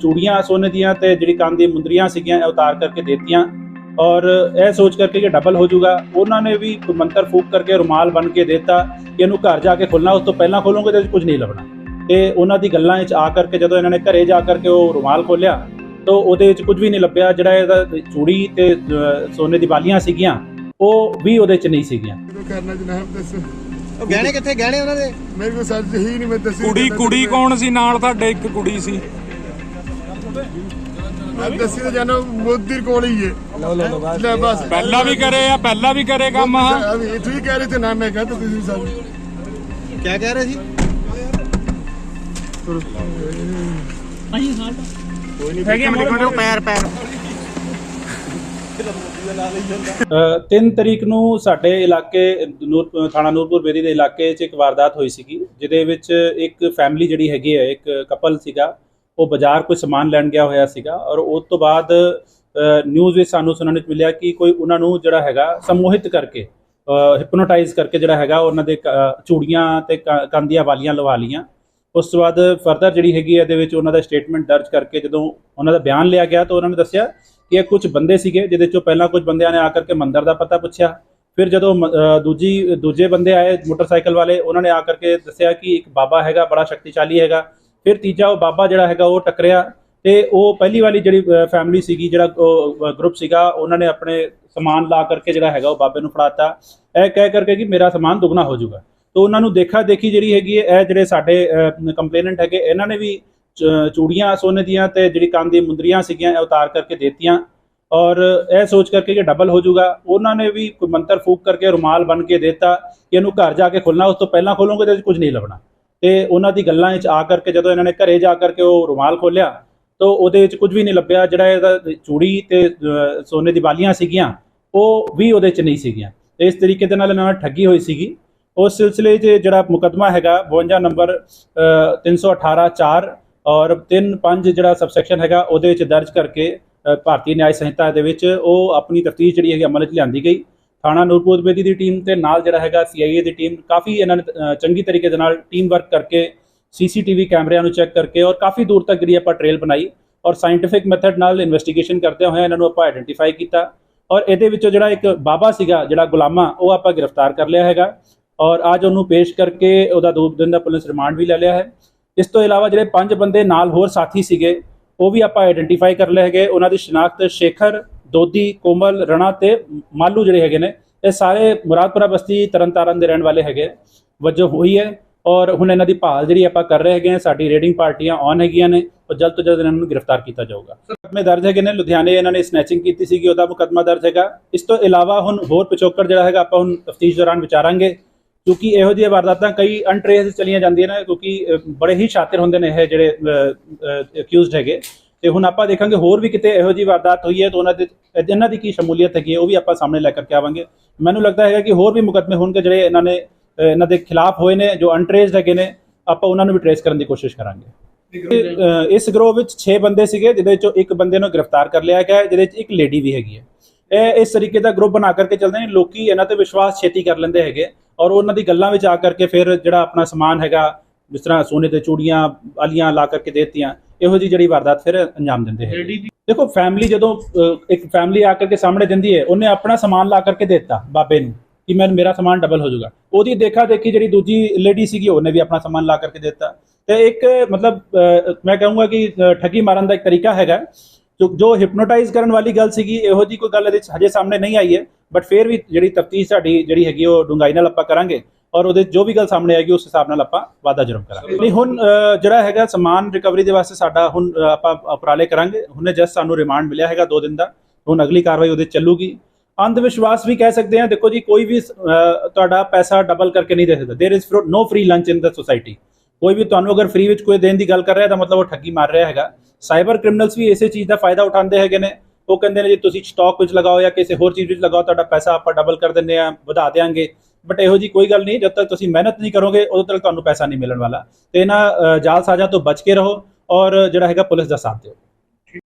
ਚੂੜੀਆਂ ਸੋਨੇ ਦੀਆਂ ਤੇ ਜਿਹੜੀ ਕੰਨ ਦੀ ਮੁੰਦਰੀਆਂ ਸੀਗੀਆਂ ਇਹ ਉਤਾਰ ਕਰਕੇ ਦੇਤੀਆਂ। ਔਰ ਇਹ ਸੋਚ ਕਰਕੇ ਕਿ ਡਬਲ ਹੋ ਜਾਊਗਾ। ਉਹਨਾਂ ਨੇ ਵੀ ਕੋਈ ਮੰਤਰ ਫੂਕ ਕਰਕੇ ਰੁਮਾਲ ਬਣ ਕੇ ਦਿੱਤਾ ਕਿ ਇਹਨੂੰ ਘਰ ਜਾ ਕੇ ਖੋਲਣਾ ਉਸ ਤੋਂ ਪਹਿਲਾਂ ਖੋਲੋਗੇ ਤੇ ਕੁਝ ਨਹੀਂ ਲੱਭਣਾ। ਤੇ ਉਹਨਾਂ ਦੀ ਗੱਲਾਂ ਵਿੱਚ ਆ ਕਰਕੇ ਜਦੋਂ ਇਹਨਾਂ ਨੇ ਘਰੇ ਜਾ ਕਰਕੇ ਉਹ ਰੁਮਾਲ ਖੋਲਿਆ ਤਾਂ ਉਹਦੇ ਵਿੱਚ ਕੁਝ ਵੀ ਨਹੀਂ ਲੱਭਿਆ। ਜਿਹੜਾ ਇਹਦਾ ਚੂੜੀ ਤੇ ਸੋਨੇ ਦੀ ਵਾਲੀਆਂ ਸੀਗੀਆਂ ਉਹ ਵੀ ਉਹਦੇ ਚ ਨਹੀਂ ਸੀਗੀਆਂ। ਜੋ ਕਰਨਾ ਜਨਾਬ? ਦੱਸੋ। ਉਹ ਗਹਿਣੇ ਕਿੱਥੇ? ਗਹਿਣੇ ਉਹਨਾਂ ਦੇ? ਮੇਰੇ ਕੋਲ ਸੱਚ ਹੀ ਨਹੀਂ ਮੈਂ ਦੱਸੀ। ਕੁੜੀ ਕੁੜੀ ਕੌਣ ਸੀ? ਨਾਲ ਤੁਹਾਡੇ ਇੱਕ ਕੁੜੀ ਸੀ। ਮੈਂ ਦੱਸੀ ਤਾਂ ਜਾਨਾ ਮੋਦੀ ਕੋਲ ਹੀ ਹੈ। ਲੋ ਲੋ ਬਸ। ਲੈ ਬਸ। ਪਹਿਲਾਂ ਵੀ ਕਰੇ ਆ ਪਹਿਲਾਂ ਵੀ ਕਰੇ ਕੰਮ ਆ। ਇਹ ਠੀਕ ਕਹਿ ਰਹੇ ਤੇ ਨਾ ਮੈਂ ਕਹਤਾ ਤੁਸੀਂ ਸਾਨੂੰ ਕੀ ਕਹਿ ਰਹੇ ਸੀ? ਹੈਗੇ ਮੇਰੇ ਕੋਲ? ਪੈਰ ਪੈਰ। ਅ, ਤਿੰਨ ਤਰੀਕ ਨੂੰ ਸਾਡੇ ਇਲਾਕੇ ਨੂਰ ਥਾਣਾ ਨੂਰਪੁਰ ਬੇਰੀ ਦੇ ਇਲਾਕੇ 'ਚ ਇੱਕ ਵਾਰਦਾਤ ਹੋਈ ਸੀਗੀ ਜਿਹਦੇ ਵਿੱਚ ਇੱਕ ਫੈਮਿਲੀ ਜਿਹੜੀ ਹੈਗੀ ਹੈ ਇੱਕ ਕਪਲ ਸੀਗਾ ਉਹ ਬਾਜ਼ਾਰ ਕੋਈ ਸਮਾਨ ਲੈਣ ਗਿਆ ਹੋਇਆ ਸੀਗਾ ਔਰ ਉਸ ਤੋਂ ਬਾਅਦ ਨਿਊਜ਼ ਵਿੱਚ ਸਾਨੂੰ ਸੁਣਨ ਵਿੱਚ ਮਿਲਿਆ ਕਿ ਕੋਈ ਉਹਨਾਂ ਨੂੰ ਜਿਹੜਾ ਹੈਗਾ ਸਮੋਹਿਤ ਕਰਕੇ ਹਿਪਨੋਟਾਈਜ਼ ਕਰਕੇ ਜਿਹੜਾ ਹੈਗਾ ਉਹਨਾਂ ਦੇ ਕ- ਚੂੜੀਆਂ ਤੇ ਕ- ਕੰਨ ਵਾਲੀਆਂ ਲਵਾ ਲੀਆਂ ਉਸ ਤੋਂ ਬਾਅਦ ਫਰਦਰ ਜਿਹੜੀ ਹੈਗੀ ਇਹਦੇ ਵਿੱਚ ਉਹਨਾਂ ਦਾ ਸਟੇਟਮੈਂਟ ਦਰਜ ਕਰਕੇ ਜਦੋਂ ਉਹਨਾਂ ਦਾ ਬਿਆਨ ਲਿਆ ਗਿਆ ਤਾਂ ਉਹਨਾਂ ਨੇ ਦੱਸਿਆ ਕਿ ਇਹ ਕੁਝ ਬੰਦੇ ਸੀਗੇ ਜਿਹਦੇ ਚੋਂ ਪਹਿਲਾਂ ਕੁਝ ਬੰਦਿਆਂ ਨੇ ਆ ਕਰਕੇ ਮੰਦਰ ਦਾ ਪਤਾ ਪੁੱਛਿਆ। ਫਿਰ ਜਦੋਂ ਦੂਜੀ, ਦੂਜੇ ਬੰਦੇ ਆਏ ਮੋਟਰਸਾਈਕਲ ਵਾਲੇ, ਉਹਨਾਂ ਨੇ ਆ ਕਰਕੇ ਦੱਸਿਆ ਕਿ ਇੱਕ ਬਾਬਾ ਹੈਗਾ, ਬੜਾ ਸ਼ਕਤੀਸ਼ਾਲੀ ਹੈਗਾ। ਫਿਰ ਤੀਜਾ ਉਹ ਬਾਬਾ ਜਿਹੜਾ ਹੈਗਾ ਉਹ ਟੱਕਰਿਆ ਤੇ ਉਹ ਪਹਿਲੀ ਵਾਲੀ ਜਿਹੜੀ ਫੈਮਿਲੀ ਸੀਗੀ, ਜਿਹੜਾ ਗਰੁੱਪ ਸੀਗਾ, ਉਹਨਾਂ ਨੇ ਆਪਣੇ ਸਮਾਨ ਲਾ ਕਰਕੇ ਜਿਹੜਾ ਹੈਗਾ ਉਹ ਬਾਬੇ ਨੂੰ ਫੜਾਤਾ। ਇਹ ਕਹਿ ਕਰਕੇ ਕਿ ਮੇਰਾ ਸਮਾਨ ਦੁੱਗਣਾ ਹੋ ਜਾਊਗਾ। ਤਾਂ ਉਹਨਾਂ ਨੂੰ ਦੇਖਾ ਦੇਖੀ ਜਿਹੜੀ ਹੈਗੀ ਹੈ, ਇਹ ਜਿਹੜੇ ਸਾਡੇ ਕੰਪਲੇਨੈਂਟ ਹੈਗੇ, ਇਹਨਾਂ ਨੇ ਵੀ ਚੂੜੀਆਂ ਸੋਨੇ ਦੀਆਂ ਤੇ ਜਿਹੜੀ ਕੰਨ ਦੀ ਮੁੰਦਰੀਆਂ ਸੀਗੀਆਂ, ਇਹ ਉਤਾਰ ਕਰਕੇ ਦੇਤੀਆਂ। ਔਰ ਇਹ ਸੋਚ ਕਰਕੇ ਕਿ ਡਬਲ ਹੋ ਜਾਊਗਾ। ਉਹਨਾਂ ਨੇ ਵੀ ਕੋਈ ਮੰਤਰ ਫੂਕ ਕਰਕੇ ਰੁਮਾਲ ਬਣ ਕੇ ਦਿੱਤਾ ਕਿ ਇਹਨੂੰ ਘਰ ਜਾ ਕੇ ਖੋਲਣਾ ਉਸ ਤੋਂ ਪਹਿਲਾਂ ਖੋਲੋਗੇ ਤੇ ਕੁਝ ਨਹੀਂ ਲੱਭਣਾ। ਤੇ ਉਹਨਾਂ ਦੀ ਗੱਲਾਂ ਵਿੱਚ ਆ ਕਰਕੇ ਜਦੋਂ ਇਹਨਾਂ ਨੇ ਘਰੇ ਜਾ ਕਰਕੇ ਉਹ ਰੁਮਾਲ ਖੋਲਿਆ ਤਾਂ ਉਹਦੇ ਵਿੱਚ ਕੁਝ ਵੀ ਨਹੀਂ ਲੱਭਿਆ ਜਿਹੜਾ ਇਹਦਾ ਚੂੜੀ ਤੇ ਸੋਨੇ ਦੀ ਵਾਲੀਆਂ ਸੀਗੀਆਂ ਉਹ ਵੀ ਉਹਦੇ ਚ ਨਹੀਂ ਸੀਗੀਆਂ। ਇਸ ਤਰੀਕੇ ਦੇ ਨਾਲ ਇਹਨਾਂ ਨਾਲ ਠੱਗੀ ਹੋਈ ਸੀਗੀ। ਉਸ ਸਿਲਸਿਲੇ 'ਚ ਜਿਹੜਾ ਮੁਕੱਦਮਾ ਹੈਗਾ 52 ਨੰਬਰ ਅ, 318 4 ਔਰ 35 ਜਿਹੜਾ ਸਬਸੈਕਸ਼ਨ ਹੈਗਾ ਉਹਦੇ ਵਿੱਚ ਦਰਜ ਕਰਕੇ ਭਾਰਤੀ ਨਿਆਂ ਸੰਹਿਤਾ ਦੇ ਵਿੱਚ ਉਹ ਆਪਣੀ ਤਫਤੀਸ਼ ਜਿਹੜੀ ਹੈਗੀ ਅਮਲ 'ਚ ਲਿਆਂਦੀ ਗਈ। ਥਾਣਾ ਨੂਰਪੁਰ ਬੇਦੀ ਦੀ ਟੀਮ ਤੇ ਨਾਲ ਜਿਹੜਾ ਹੈਗਾ ਸੀਆਈਏ ਦੀ ਟੀਮ ਕਾਫੀ ਇਹਨਾਂ ਨੇ ਚੰਗੀ ਤਰੀਕੇ ਦੇ ਨਾਲ ਟੀਮ ਵਰਕ ਕਰਕੇ ਸੀਸੀਟੀਵੀ ਕੈਮਰਿਆਂ ਨੂੰ ਚੈੱਕ ਕਰਕੇ ਔਰ ਕਾਫੀ ਦੂਰ ਤੱਕ ਜਿਹੜੀ ਆਪਾਂ ਟ੍ਰੇਲ ਬਣਾਈ ਔਰ ਸਾਇੰਟੀਫਿਕ ਮੈਥਡ ਨਾਲ ਇਨਵੈਸਟੀਗੇਸ਼ਨ ਕਰਦੇ ਹੋਏ ਇਹਨਾਂ ਨੂੰ ਆਪਾਂ ਆਇਡੈਂਟੀਫਾਈ ਕੀਤਾ ਔਰ ਇਹਦੇ ਵਿੱਚੋਂ ਜਿਹੜਾ ਇੱਕ ਬਾਬਾ ਸੀਗਾ ਜਿਹੜਾ ਗੁਲਾਮਾ, ਉਹ ਆਪਾਂ ਗ੍ਰਿਫਤਾਰ ਕਰ ਲਿਆ ਹੈਗਾ ਔਰ ਅੱਜ ਉਹਨੂੰ ਪੇਸ਼ ਕਰਕੇ ਉਹਦਾ ਦੋ ਦਿਨ ਦਾ ਪੁਲਿਸ ਰਿਮਾਂਡ ਵੀ ਲੈ ਲਿਆ ਹੈ। ਇਸ ਤੋਂ ਇਲਾਵਾ ਜਿਹੜੇ ਪੰਜ ਬੰਦੇ ਨਾਲ ਹੋਰ ਸਾਥੀ ਸੀਗੇ, ਉਹ ਵੀ ਆਪਾਂ ਆਇਡੈਂਟੀਫਾਈ ਕਰ ਲਏ ਹੈਗੇ। ਉਹਨਾਂ ਦੀ ਸ਼ਨਾਖਤ ਸ਼ੇਖਰ ਦੋਦੀ, ਕੋਮਲ, ਰਣਾ ਤੇ ਮਾਲੂ ਜਿਹੜੇ ਹੈਗੇ ਨੇ, ਇਹ ਸਾਰੇ ਮੁਰਾਦਪੁਰਾ ਬਸਤੀ ਤਰਨਤਾਰਨ ਦੇ ਰਹਿਣ ਵਾਲੇ ਹੈਗੇ ਵਜੋਂ ਹੋਈ ਹੈ ਔਰ ਹੁਣ ਇਹਨਾਂ ਦੀ ਭਾਲ ਜਿਹੜੀ ਆਪਾਂ ਕਰ ਰਹੇ ਹੈਗੇ ਹਾਂ ਸਾਡੀ ਰੇਡਿੰਗ ਪਾਰਟੀਆਂ ਔਨ ਹੈਗੀਆਂ ਨੇ ਔਰ ਜਲਦ ਤੋਂ ਜਲਦ ਇਹਨਾਂ ਨੂੰ ਗ੍ਰਿਫਤਾਰ ਕੀਤਾ ਜਾਊਗਾ। ਮੁਕੱਦਮੇ ਦਰਜ ਹੈਗੇ ਨੇ, ਲੁਧਿਆਣੇ ਇਹਨਾਂ ਨੇ ਸਨੈਚਿੰਗ ਕੀਤੀ ਸੀਗੀ, ਉਹਦਾ ਮੁਕੱਦਮਾ ਦਰਜ ਹੈਗਾ। ਇਸ ਤੋਂ ਇਲਾਵਾ ਹੁਣ ਹੋਰ ਪਿਛੋਕੜ ਜਿਹੜਾ ਹੈਗਾ, ਆਪਾਂ ਹੁਣ ਤਫਤੀਸ਼ ਦੌਰਾਨ ਵਿਚਾਰਾਂਗੇ, ਕਿਉਂਕਿ ਇਹੋ ਜਿਹੀਆਂ ਵਾਰਦਾਤਾਂ ਕਈ ਅਨਟ੍ਰੇਸ ਚਲੀਆਂ ਜਾਂਦੀਆਂ ਨੇ, ਕਿਉਂਕਿ ਬੜੇ ਹੀ ਸ਼ਾਤਿਰ ਹੁੰਦੇ ਨੇ ਇਹ ਜਿਹੜੇ ਅਕਿਊਜ਼ਡ ਹੈਗੇ। ਤੇ ਹੁਣ ਆਪਾਂ ਦੇਖਾਂਗੇ ਹੋਰ ਵੀ ਕਿਤੇ ਇਹੋ ਜਿਹੀ ਵਾਰਦਾਤ ਹੋਈ ਹੈ ਤਾਂ ਉਹਨਾਂ ਦੇ ਇਹਨਾਂ ਦੀ ਕੀ ਸ਼ਮੂਲੀਅਤ ਹੈਗੀ ਉਹ ਵੀ ਆਪਾਂ ਸਾਹਮਣੇ ਲੈ ਕਰਕੇ ਆਵਾਂਗੇ। ਮੈਨੂੰ ਲੱਗਦਾ ਹੈਗਾ ਕਿ ਹੋਰ ਵੀ ਮੁਕੱਦਮੇ ਹੋਣਗੇ ਜਿਹੜੇ ਇਹਨਾਂ ਨੇ ਇਹਨਾਂ ਦੇ ਖਿਲਾਫ ਹੋਏ ਨੇ ਜੋ ਅਨਟ੍ਰੇਸਡ ਹੈਗੇ ਨੇ ਆਪਾਂ ਉਹਨਾਂ ਨੂੰ ਵੀ ਟ੍ਰੇਸ ਕਰਨ ਦੀ ਕੋਸ਼ਿਸ਼ ਕਰਾਂਗੇ। ਇਸ ਗਰੋਹ ਵਿੱਚ 6 ਬੰਦੇ ਸੀਗੇ ਜਿਹਦੇ ਵਿੱਚੋਂ ਇੱਕ ਬੰਦੇ ਨੂੰ ਗ੍ਰਿਫਤਾਰ ਕਰ ਲਿਆ ਗਿਆ ਜਿਹਦੇ ਵਿੱਚ ਇੱਕ ਲੇਡੀ ਵੀ ਹੈਗੀ ਹੈ। ਇਹ ਇਸ ਤਰੀਕੇ ਦਾ ਗਰੁੱਪ ਬਣਾ ਕਰਕੇ ਚੱਲਦੇ ਨੇ ਲੋਕੀ ਇਹਨਾਂ ਤੇ ਵਿਸ਼ਵਾਸ ਛੇਤੀ ਕਰ ਲੈਂਦੇ ਹੈਗੇ ਔਰ ਉਹਨਾਂ ਦੀ ਗੱਲਾਂ ਵਿੱਚ ਆ ਕਰਕੇ ਫਿਰ ਜਿਹੜਾ ਆਪਣਾ ਸਮਾਨ ਹੈਗਾ ਜਿਸ ਤਰ੍ਹਾਂ ਸੋਨੇ ਤੇ ਚੂੜੀਆਂ ਵਾਲੀਆਂ ਲਾ ਕਰਕੇ ਦੇਤੀਆਂ ਇਹੋ ਜੀ ਜਿਹੜੀ ਵਾਰਦਾਤ ਫਿਰ ਅੰਜਾਮ ਦਿੰਦੇ ਹੈ ਦੇਖੋ ਫੈਮਿਲੀ ਜਦੋਂ ਇੱਕ ਫੈਮਿਲੀ ਆ ਕਰਕੇ ਸਾਹਮਣੇ ਦਿੰਦੀ ਹੈ ਉਹਨੇ ਆਪਣਾ ਸਮਾਨ ਲਾ ਕਰਕੇ ਦਿੱਤਾ ਬਾਬੇ ਨੂੰ ਕਿ ਮੈਂ ਮੇਰਾ ਸਮਾਨ ਡਬਲ ਹੋ ਜਾਊਗਾ। ਉਹਦੀ ਦੇਖਾ ਦੇਖੀ ਜਿਹੜੀ ਦੂਜੀ ਲੇਡੀ ਸੀਗੀ ਉਹਨੇ ਵੀ ਆਪਣਾ ਸਮਾਨ ਲਾ ਕਰਕੇ ਦਿੱਤਾ। ਤੇ ਇੱਕ ਮਤਲਬ ਮੈਂ ਕਹੂੰਗਾ ਕਿ ਠੱਗੀ ਮਾਰਨ ਦਾ ਇੱਕ ਤਰੀਕਾ ਹੈਗਾ। ਜੋ ਹਿਪਨੋਟਾਈਜ਼ ਕਰਨ ਵਾਲੀ ਗੱਲ ਸੀਗੀ ਇਹੋ ਜੀ ਕੋਈ ਗੱਲ ਇਹਦੇ ਹਜੇ ਸਾਹਮਣੇ ਨਹੀਂ ਆਈ ਹੈ। ਬਟ ਫਿਰ ਵੀ ਜਿਹੜੀ ਤਫਤੀਸ਼ ਸਾਡੀ ਜਿਹੜੀ ਹੈਗੀ ਉਹ ਡੂੰਘਾਈ ਨਾਲ ਆਪਾਂ ਕਰਾਂਗੇ। ਔਰ ਉਹਦੇ 'ਚ ਜੋ ਵੀ ਗੱਲ ਸਾਹਮਣੇ ਆਏਗੀ ਉਸ ਹਿਸਾਬ ਨਾਲ ਆਪਾਂ ਵਾਧਾ ਜੁਰਮ ਕਰਾਂਗੇ ਨਹੀਂ ਹੁਣ ਅ, ਜਿਹੜਾ ਹੈਗਾ ਸਮਾਨ ਰਿਕਵਰੀ ਦੇ ਵਾਸਤੇ ਸਾਡਾ ਹੁਣ ਅ, ਆਪਾਂ ਉਪਰਾਲੇ ਕਰਾਂਗੇ ਹੁਣੇ ਜਸਟ ਸਾਨੂੰ ਰਿਮਾਂਡ ਮਿਲਿਆ ਹੈਗਾ 2 ਦਿਨ ਦਾ ਹੁਣ ਅਗਲੀ ਕਾਰਵਾਈ ਉਹਦੇ 'ਚ ਚੱਲੂਗੀ ਅੰਧ ਵਿਸ਼ਵਾਸ ਵੀ ਕਹਿ ਸਕਦੇ ਹਾਂ ਦੇਖੋ ਜੀ ਕੋਈ ਵੀ ਅ, ਤੁਹਾਡਾ ਪੈਸਾ ਡਬਲ ਕਰਕੇ ਨਹੀਂ ਦੇ ਸਕਦਾ there is no free lunch in the society ਕੋਈ ਵੀ ਤੁਹਾਨੂੰ ਅਗਰ ਫ੍ਰੀ ਵਿੱਚ ਕੋਈ ਦੇਣ ਦੀ ਗੱਲ ਕਰ ਰਿਹਾ ਤਾਂ ਮਤਲਬ ਉਹ ਠੱਗੀ ਮਾਰ ਰਿਹਾ ਹੈਗਾ ਸਾਈਬਰ ਕ੍ਰਿਮੀਨਲਸ ਵੀ ਇਸੇ ਚੀਜ਼ ਦਾ ਫਾਇਦਾ ਉਠਾਉਂਦੇ ਹੈਗੇ ਨੇ ਉਹ ਕਹਿੰਦੇ ਨੇ ਜੀ ਤੁਸੀਂ ਸਟਾਕ ਵਿੱਚ ਲਗਾਓ ਜਾਂ ਕਿਸੇ ਹੋਰ ਚੀਜ਼ ਵਿੱਚ ਲਗਾਓ ਤੁਹਾਡਾ ਪੈਸਾ ਆਪਾਂ ਡਬਲ ਕਰ ਦਿੰਦੇ ਆ ਵਧਾ ਦੇਾਂਗੇ ਬਟ ਇਹੋ ਜੀ ਕੋਈ ਗੱਲ ਨਹੀਂ, ਜਦ ਤੱਕ ਤੁਸੀਂ ਮਿਹਨਤ ਨਹੀਂ ਕਰੋਗੇ, ਉਦੋਂ ਤੱਕ ਤੁਹਾਨੂੰ ਪੈਸਾ ਨਹੀਂ ਮਿਲਣ ਵਾਲਾ। ਤੇ ਇਹਨਾਂ ਜਾਲ ਜਾਲਸਾਜ਼ਾਂ ਤੋਂ ਬਚ ਕੇ ਰਹੋ ਔਰ ਜਿਹੜਾ ਹੈਗਾ ਪੁਲਿਸ ਦਾ ਸਾਥ ਦਿਓ।